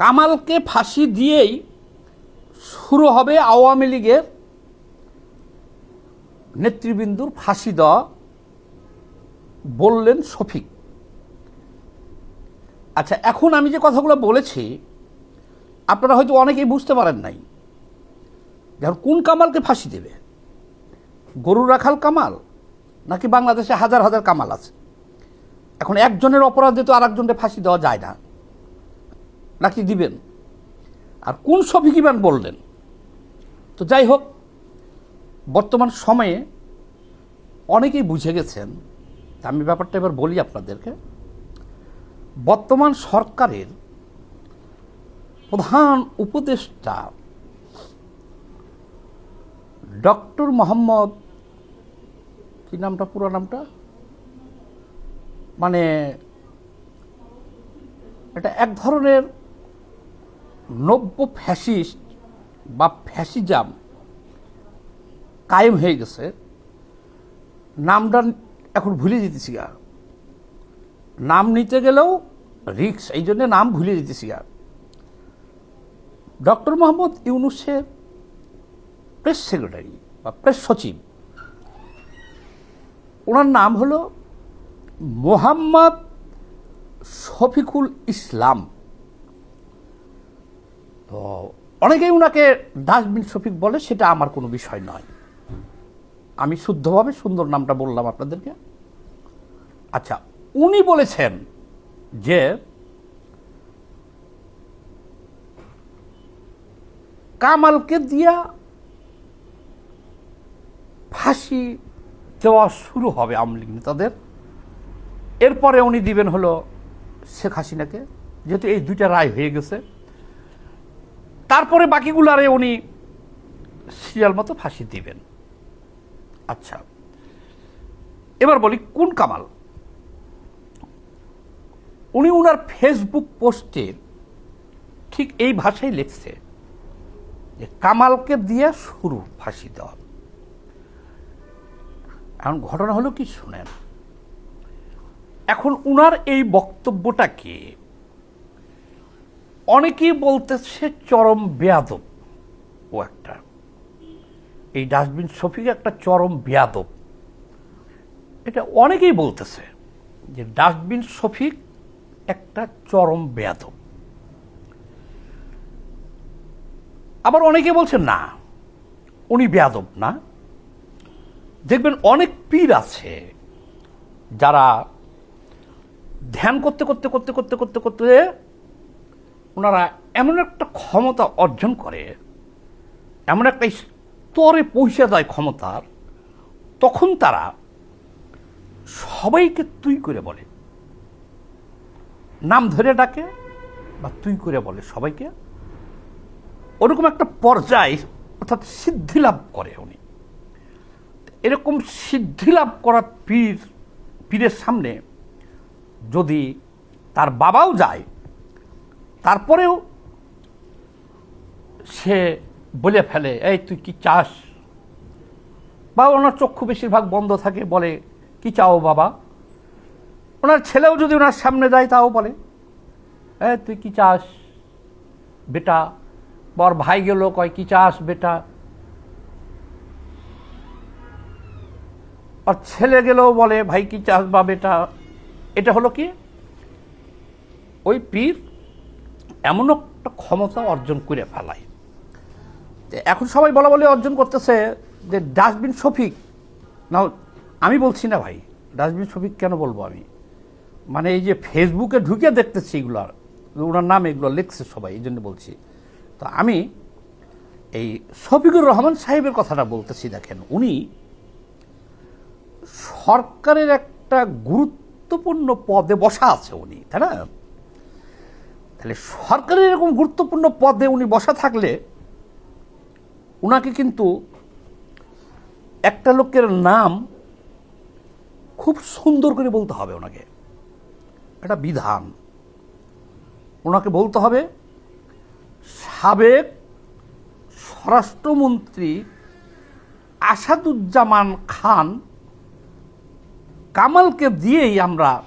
কামালকে ফাঁসি দিয়েই শুরু হবে আওয়ামী লীগের নেতৃবৃন্দুর ফাঁসি দেওয়া বললেন শফিক। আচ্ছা এখন আমি যে কথাগুলো বলেছি, আপনারা হয়তো অনেকেই বুঝতে পারেন নাই। যেমন কোন কামালকে ফাঁসি দেবে? গরু রাখাল কামাল নাকি বাংলাদেশে হাজার হাজার কামাল আছে? এখন একজনের অপরাধে তো আর একজনের ফাঁসি দেওয়া যায় না। নাকি দিবেন? আর কোন শফিকিবান বললেন? তো যাই হোক, বর্তমান সময়ে অনেকেই বুঝে গেছেন আমি ব্যাপারটা এবার বলি আপনাদেরকে, বর্তমান সরকারের প্রধান উপদেষ্টা ডক্টর মোহাম্মদ, কি নামটা, পুরো নামটা? মানে এটা এক ধরনের নব্য ফ্যাসিস্ট বা ফ্যাসিজাম কায়েম হয়ে গেছে। নামটা এখন ভুলে যেতেছি আর নাম নিতে গেলেও রিক্স এই জন্যে নাম ভুলে যেতেছি আর ডক্টর মোহাম্মদ ইউনুসের প্রেস সেক্রেটারি বা প্রেস সচিব, ওনার নাম হলো মোহাম্মদ শফিকুল ইসলাম। তো অনেকেই ওনাকে ডাস্টবিন শফিক বলে, সেটা আমার কোনো বিষয় নয়। আমি শুদ্ধভাবে সুন্দর নামটা বললাম আপনাদেরকে। আচ্ছা উনি বলেছেন যে, কামালকে দিয়া ফাঁসি দেওয়া শুরু হবে আওয়ামী লীগ নেতাদের। এরপরে উনি দিবেন হলো শেখ হাসিনাকে, যেহেতু এই দুইটা রায় হয়ে গেছে। তারপরে বাকিগুলারে উনি সিরিয়াল মতো ফাঁসি দিবেন। আচ্ছা এবার বলি কোন কামাল? উনি উনার ফেসবুক পোস্টে ঠিক এই ভাষায় লিখছে যে, কামালকে দিয়ে শুরু ফাঁসি দেওয়া। এখন ঘটনা হলো কি শুনেন? এখন উনার এই বক্তব্যটাকে অনেকেই বলতেছে চরম বেয়াদব। ও একটা। এই ডাস্টবিন শফিক একটা চরম বেয়াদব। এটা অনেকেই বলতেছে যে ডাস্টবিন শফিক একটা চরম বেয়াদব। আবার অনেকে বলছে না, উনি বেয়াদব না। দেখবেন অনেক পীর আছে যারা ধ্যান করতে করতে করতে করতে করতে করতে ওনারা এমন একটা ক্ষমতা অর্জন করে, এমন একটা স্তরে পৌঁছে দেয় ক্ষমতার তখন তারা সবাইকে তুই করে বলে। নাম ধরে ডাকে বা তুই করে বলে সবাইকে। ওরকম একটা পর্যায় অর্থাৎ সিদ্ধি লাভ করে উনি। এরকম সিদ্ধি লাভ করা পীর, পীরের সামনে যদি তার বাবাও যায় তারপরেও সে বলে ফেলে, এই, তুই কি চাস? বা ওনার চক্ষু বেশিরভাগ বন্ধ থাকে, বলে, কি চাও বাবা? ওনার ছেলেও যদি ওনার সামনে যায়, তাও বলে, এ, তুই কি চাস বেটা? বর ভাই গেল, কয়, কি চাস বেটা? আর ছেলে গেলেও বলে, ভাই, কি চাস বা বেটা? এটা হলো কি? ওই পীর এমন একটা ক্ষমতা অর্জন করে ফেলায়। এখন সবাই বলা বলে অর্জন করতেছে যে ডাস্টবিন শফিক না আমি বলছি না ভাই, ডাস্টবিন শফিক কেন বলব আমি? মানে এই যে ফেসবুকে ঢুকে দেখতেছি এগুলো, ওনার নাম এগুলো লিখছে সবাই, এই জন্য বলছি। তো আমি এই শফিকুর রহমান সাহেবের কথাটা বলতেছি, দেখেন, উনি সরকারের একটা গুরুত্বপূর্ণ পদে বসা আছে উনি, তাই না? তাহলে সরকারের এরকম গুরুত্বপূর্ণ পদে উনি বসা থাকলে ওনাকে কিন্তু একটা লোকের নাম খুব সুন্দর করে বলতে হবে ওনাকে। একটা বিধান। ওনাকে বলতে হবে, সাবেক স্বরাষ্ট্রমন্ত্রী আসাদুজ্জামান খান কামালকে দিয়েই আমরা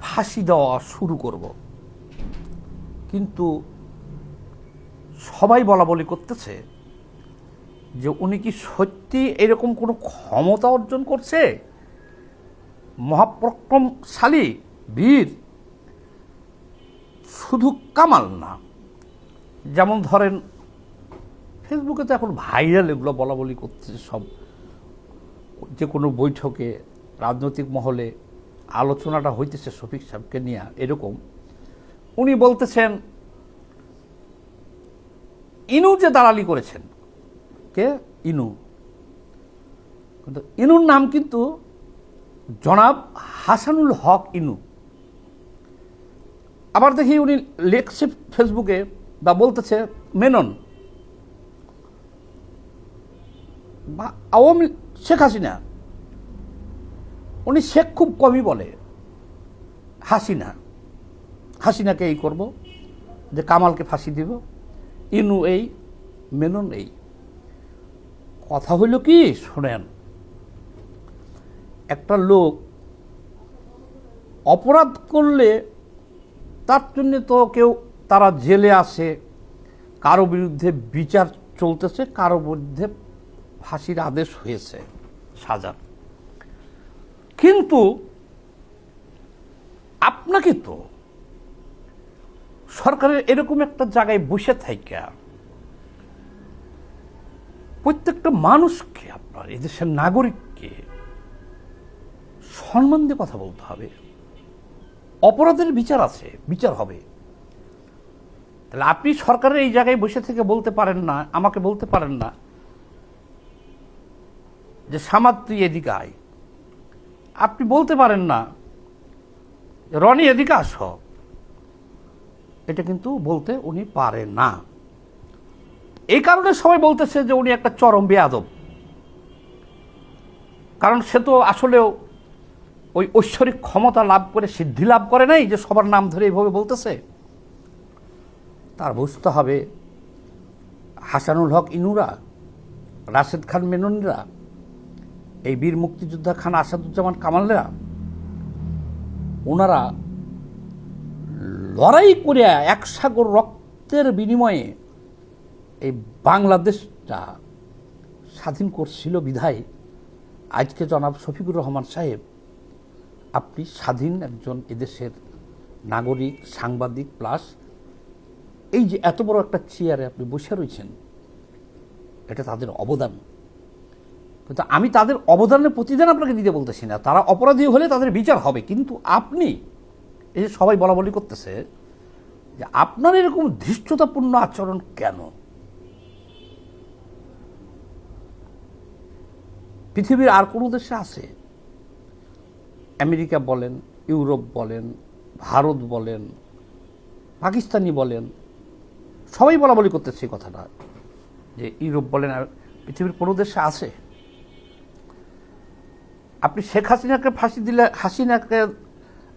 ফাঁসি দেওয়া শুরু করব। কিন্তু সবাই বলা বলি করতেছে যে উনি কি সত্যি এরকম কোনো ক্ষমতা অর্জন করছে? মহাপরাক্রমশালী বীর? শুধু কামাল না। যেমন ধরেন ফেসবুকে তো এখন ভাইরাল এগুলো বলা বলি করতেছে সব। যে কোনো বৈঠকে, রাজনৈতিক মহলে আলোচনাটা হইতেছে শফিক সাহেবকে নিয়ে এরকম। উনি বলতেছেন, ইনু যে দালালি করেছেন। কে? ইনু। কিন্তু ইনুর নাম কিন্তু জনাব হাসানুল হক ইনু। আবার দেখি উনি লেখছে ফেসবুকে বা বলতেছে, মেনন, বা আওয়ামী শেখ হাসিনা। উনি শেখ খুব কমই বলে, হাসিনা। হাসিনাকে এই করব, যে কামালকে ফাঁসি দিব। ইনু এই, মেনন এই। কথা হইল কি, শোনেন, একটা লোক অপরাধ করলে তার জন্য তো কেউ, তারা জেলে আসে কারও বিরুদ্ধে বিচার চলতেছে, কারও বিরুদ্ধে ফাঁসির আদেশ হয়েছে সাজার কিন্তু আপনাকে তো সরকারের এরকম একটা জায়গায় বসে থাইকা প্রত্যেকটা মানুষকে আপনার এদেশের নাগরিককে সম্মান দিয়ে কথা বলতে হবে। অপরাধের বিচার আছে, বিচার হবে। তাহলে আপনি সরকারের এই জায়গায় বসে থেকে বলতে পারেন না, আমাকে বলতে পারেন না যে সামাদ তুই এদিকে আয়। আপনি বলতে পারেন না রনি এদিকে আস। এটা কিন্তু বলতে উনি পারে না। এই কারণে সবাই বলতেছে যে উনি একটা চরম বেয়াদব। কারণ সে তো আসলেও ওই ঐশ্বরিক ক্ষমতা লাভ করে, সিদ্ধি লাভ করে নাই যে সবার নাম ধরে এইভাবে বলতেছে। তার বুঝতে হবে, হাসানুল হক ইনুরা, রাশেদ খান মেননরা, এই বীর মুক্তিযোদ্ধা খান আসাদুজ্জামান কামালরা, ওনারা লড়াই করে এক সাগর রক্তের বিনিময়ে এই বাংলাদেশটা স্বাধীন করছিল বিধায়। আজকে জনাব শফিকুর রহমান সাহেব, আপনি স্বাধীন একজন এদেশের নাগরিক, সাংবাদিক, প্লাস এই যে এত বড় একটা চেয়ারে আপনি বসে রয়েছেন, এটা তাদের অবদান। কিন্তু আমি তাদের অবদানের প্রতিদান আপনাকে দিতে বলতেছি না। তারা অপরাধী হলে তাদের বিচার হবে, কিন্তু আপনি এই যে সবাই বলা বলি করতেছে যে আপনার এরকম ধৃষ্টতাপূর্ণ আচরণ কেন? পৃথিবীর আর কোনো দেশে আছে? আমেরিকা বলেন, ইউরোপ বলেন, ভারত বলেন, পাকিস্তানি বলেন, সবাই বলা বলি করতেছে এই কথাটা। যে ইউরোপ বলেন, আর পৃথিবীর কোনো দেশে আছে? আপনি শেখ হাসিনাকে ফাঁসি দিলে, হাসিনাকে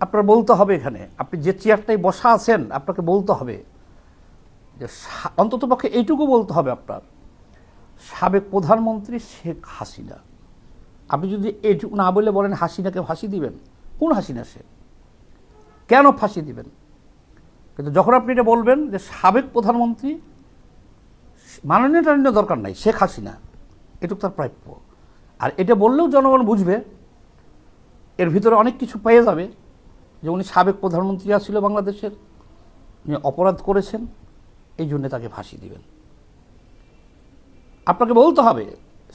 আপনার বলতে হবে এখানে। আপনি যে চেয়ারটাই বসা আছেন, আপনাকে বলতে হবে যে অন্তত পক্ষে এইটুকু বলতে হবে আপনার। সাবেক প্রধানমন্ত্রী শেখ হাসিনা। আপনি যদি এইটুকু না বলে বলেন হাসিনাকে ফাঁসি দিবেন, কোন হাসিনা সে? কেন ফাঁসি দিবেন? কিন্তু যখন আপনি এটা বলবেন যে সাবেক প্রধানমন্ত্রী, মাননীয় টাননীয় দরকার নাই, শেখ হাসিনা, এটুকু তার প্রাপ্য। আর এটা বললেও জনগণ বুঝবে, এর ভিতরে অনেক কিছু পেয়ে যাবে। যে উনি সাবেক প্রধানমন্ত্রী ছিল বাংলাদেশের, উনি অপরাধ করেছেন, এই জন্যে তাকে ফাঁসি দিবেন। আপনাকে বলতে হবে,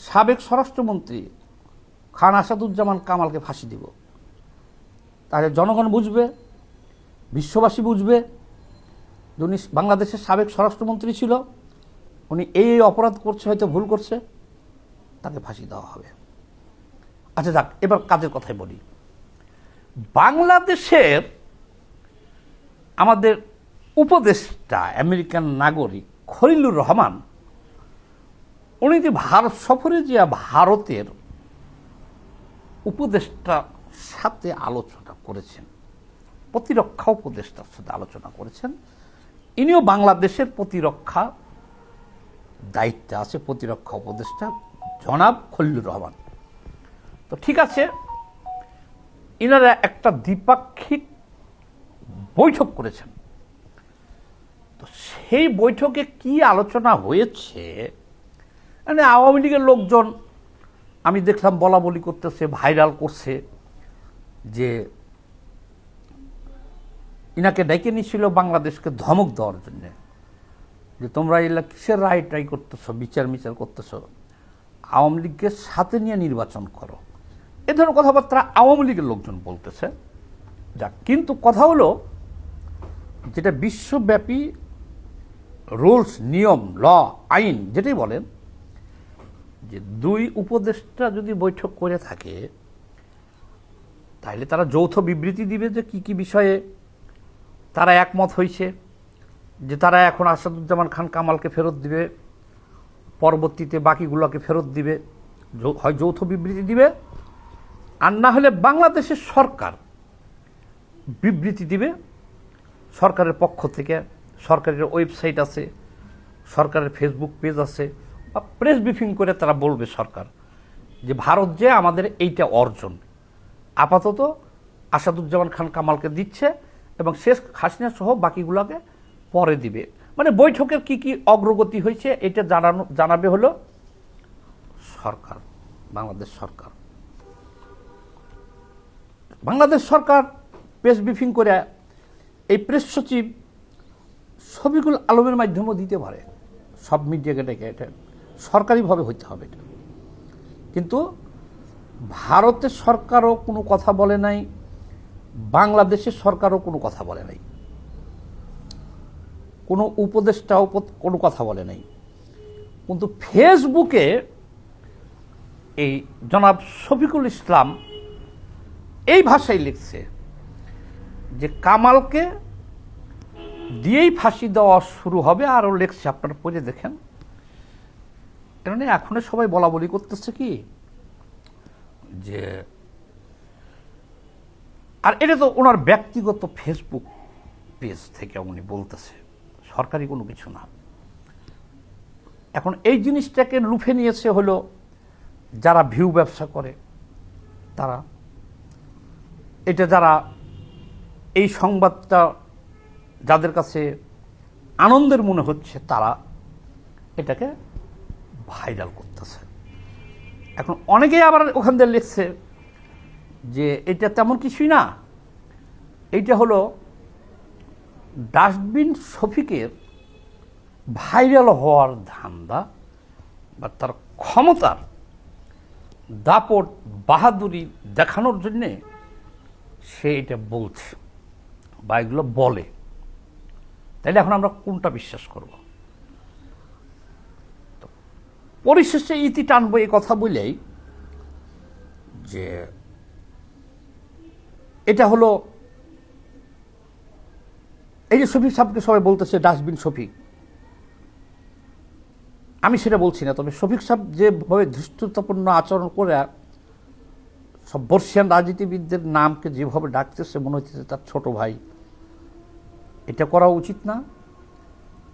সাবেক স্বরাষ্ট্রমন্ত্রী খান আসাদুজ্জামান কামালকে ফাঁসি দিব। তাহলে জনগণ বুঝবে, বিশ্ববাসী বুঝবে যে উনি বাংলাদেশের সাবেক স্বরাষ্ট্রমন্ত্রী ছিল, উনি এই এই অপরাধ করছে, হয়তো ভুল করছে, তাকে ফাঁসি দেওয়া হবে। আচ্ছা যাক, এবার কাজের কথাই বলি। বাংলাদেশের আমাদের উপদেষ্টা, আমেরিকান নাগরিক খলিলুর রহমান, উনি যে ভারত সফরে যে ভারতের উপদেষ্টার সাথে আলোচনা করেছেন, প্রতিরক্ষা উপদেষ্টার সাথে আলোচনা করেছেন, ইনিও বাংলাদেশের প্রতিরক্ষা দায়িত্বে আছে, প্রতিরক্ষা উপদেষ্টা জনাব খলিলুর রহমান। তো ঠিক আছে ইনারা একটা দ্বিপাক্ষিক বৈঠক করেছেন। তো সেই বৈঠকে কি আলোচনা হয়েছে? মানে আওয়ামী লীগের লোকজন, আমি দেখলাম বলা বলি করতেছে, ভাইরাল করছে যে ইনাকে ডেকে নিয়েছিল বাংলাদেশকে ধমক দেওয়ার জন্য। যে তোমরা এগুলা কিসের রায় ট্রাই করতেছ বিচার বিচার করতেছ? আওয়ামী লীগকে সাথে নিয়ে নির্বাচন করো। এ ধরনের কথাবার্তা আওয়ামী লীগের লোকজন বলতেছে। যাক, কিন্তু কথা হলো, যেটা বিশ্বব্যাপী রুলস, নিয়ম, ল, আইন যেটাই বলেন, যে দুই উপদেষ্টা যদি বৈঠক করে থাকে তাহলে তারা যৌথ বিবৃতি দিবে যে কি কি বিষয়ে তারা একমত হয়েছে যে তারা এখন আসাদুজ্জামান খান কামালকে ফেরত দিবে, পরবর্তীতে বাকিগুলোকে ফেরত দিবে হয় যৌথ বিবৃতি দিবে আর না হলে বাংলাদেশের সরকার বিবৃতি দিবে, সরকারের পক্ষ থেকে, সরকারের ওয়েবসাইট আছে, সরকারের ফেসবুক পেজ আছে, বা প্রেস ব্রিফিং করে তারা বলবে সরকার যে ভারত যে আমাদের এইটা অর্জন। আপাতত আসাদুজ্জামান খান কামালকে দিচ্ছে এবং শেষ হাসিনা সহ বাকিগুলোকে পরে দিবে। মানে বৈঠকের কি কি অগ্রগতি হয়েছে এটা জানানো জানাবে হলো সরকার, বাংলাদেশ সরকার। বাংলাদেশ সরকার প্রেস ব্রিফিং করে এই প্রেস সচিব ছবিগুলো আলমের মাধ্যমেও দিতে পারে। সব মিডিয়াকে ডেকে এটা সরকারিভাবে হইতে হবে এটা। কিন্তু ভারতের সরকারও কোনো কথা বলে নাই, বাংলাদেশের সরকারও কোনো কথা বলে নাই। কোনো উপদেষ্টাও কোনো কথা বলে নাই। কিন্তু ফেসবুকে এই জনাব শফিকুল ইসলাম এই ভাষায় লিখছে যে কামালকে দিয়েই ফাঁসি দেওয়া শুরু হবে আরও লেখছে, আপনারা পড়ে দেখেন। কারণ এখন সবাই বলা বলি করতেছে কি? যে আর এটা তো ওনার ব্যক্তিগত ফেসবুক পেজ থেকে উনি বলতেছে, সরকারি কোনো কিছু না। এখন এই জিনিসটাকে লুফে নিয়েছে হলো যারা ভিউ ব্যবসা করে, তারা এটা যারা এই সংবাদটা যাদের কাছে আনন্দের মনে হচ্ছে, তারা এটাকে ভাইরাল করতেছে। এখন অনেকেই আবার ওখান থেকে লিখছে যে এটা তেমন কিছুই না। এইটা হলো ডাস্টবিন শফিকের ভাইরাল হওয়ার ধান্দা বা তার ক্ষমতার দাপট বাহাদুরি দেখানোর জন্যে সে এটা বলছে বা এগুলো বলে। তাইলে এখন আমরা কোনটা বিশ্বাস করব? পরিশেষে ইতি টানবো এই কথা বলেই যে এটা হলো এই যে শফিক সাহেবকে সবাই বলতেছে ডাস্টবিন শফিক। আমি সেটা বলছি না, তবে শফিক সাহেব যেভাবে ধৃষ্টতাপূর্ণ আচরণ করে সব বর্ষিয়ান রাজনীতিবিদদের নামকে যেভাবে ডাকতেছে, মনে হচ্ছে তার ছোট ভাই। এটা করা উচিত না।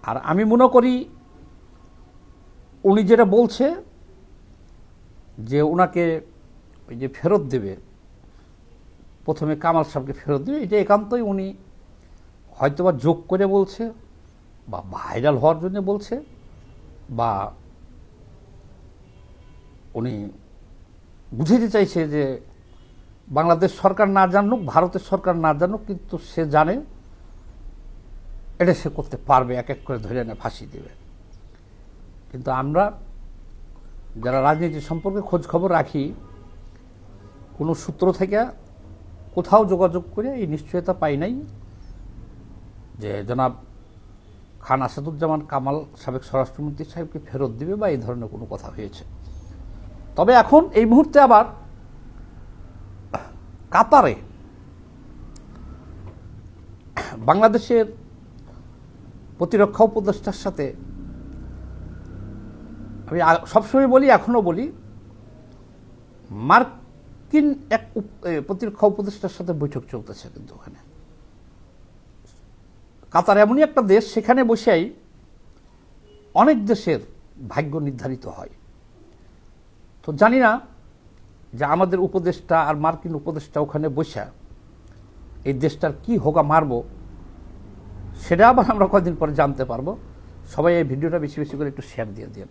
আর আমি মনে করি, উনি যেটা বলছে, যে ওনাকে ওই যে ফেরত দেবে, প্রথমে কামাল সাহেবকে ফেরত দেবে, এটা একান্তই উনি হয়তোবা যোগ করে বলছে, বা ভাইরাল হওয়ার জন্য বলছে, বা উনি বুঝাইতে চাইছে যে বাংলাদেশ সরকার না জানুক, ভারতের সরকার না জানুক, কিন্তু সে জানে, এটা সে করতে পারবে, এক এক করে ধরে এনে ফাঁসি দেবে। কিন্তু আমরা যারা রাজনীতি সম্পর্কে খোঁজ খবর রাখি, কোনো সূত্র থেকে কোথাও যোগাযোগ করে এই নিশ্চয়তা পাই নাই যে জনাব খান আসাদুজ্জামান কামাল সাবেক স্বরাষ্ট্রমন্ত্রী সাহেবকে ফেরত দিবে বা এই ধরনের কোনো কথা হয়েছে। তবে এখন এই মুহূর্তে আবার কাতারে বাংলাদেশের প্রতিরক্ষা উপদেষ্টার সাথে আমি সবসময় বলি এখনও বলি, মার্কিন এক প্রতিরক্ষা উপদেষ্টার সাথে বৈঠক চলতেছে কিন্তু ওখানে। কাতার এমনই একটা দেশ, সেখানে বসেই অনেক দেশের ভাগ্য নির্ধারিত হয়। তো জানি না যে আমাদের উপদেষ্টা আর মার্কিন উপদেষ্টা ওখানে বসা, এই দেশটার কি হোগা মারব, সেটা আবার আমরা কদিন পরে জানতে পারব। সবাই এই ভিডিওটা বেশি বেশি করে একটু শেয়ার দিয়ে দিন